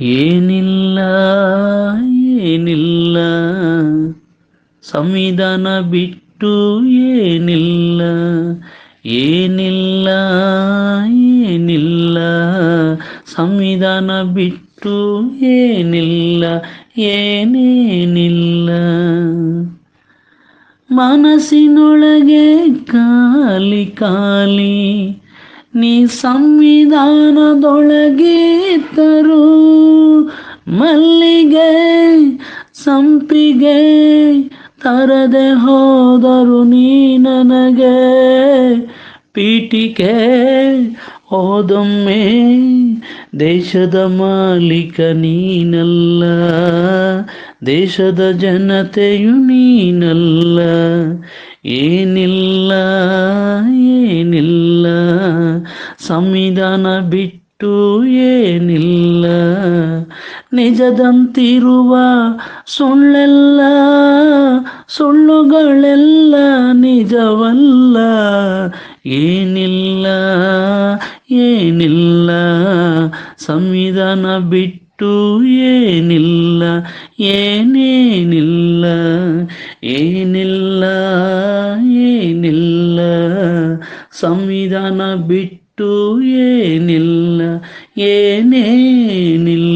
ಏನಿಲ್ಲ ಏನಿಲ್ಲ. ಸಂವಿಧಾನ ಬಿಟ್ಟು ಏನಿಲ್ಲ. ಏನಿಲ್ಲ ಏನಿಲ್ಲ. ಸಂವಿಧಾನ ಬಿಟ್ಟು ಏನಿಲ್ಲ, ಏನೇನಿಲ್ಲ. ಮನಸ್ಸಿನೊಳಗೆ ಕಾಲಿ ಖಾಲಿ. ನೀ ಸಂವಿಧಾನದೊಳಗೆ ತರು. ಮಲ್ಲಿಗೆ ಸಂಪಿಗೆ ತರದೆ ಹೋದರು ನೀ ನನಗೆ. ಪೀಠಿಕೆ ಹೋದೊಮ್ಮೆ ದೇಶದ ಮಾಲೀಕ ನೀನಲ್ಲ, ದೇಶದ ಜನತೆಯು ನೀನಲ್ಲ. ಏನಿಲ್ಲ ಏನಿಲ್ಲ, ಸಂವಿಧಾನ ಬಿಟ್ಟು ಏನಿಲ್ಲ. ನಿಜದಂತಿರುವ ಸುಳ್ಳೆಲ್ಲ, ಸುಳ್ಳುಗಳೆಲ್ಲ ನಿಜವಲ್ಲ. ಏನಿಲ್ಲ ಏನಿಲ್ಲ. ಸಂವಿಧಾನ ಬಿಟ್ಟು ಏನಿಲ್ಲ, ಏನೇನಿಲ್ಲ. ಏನಿಲ್ಲ ಏನಿಲ್ಲ. ಸಂವಿಧಾನ ಬಿಟ್ಟು ಏನಿಲ್ಲ ಏನೇನಿಲ್ಲ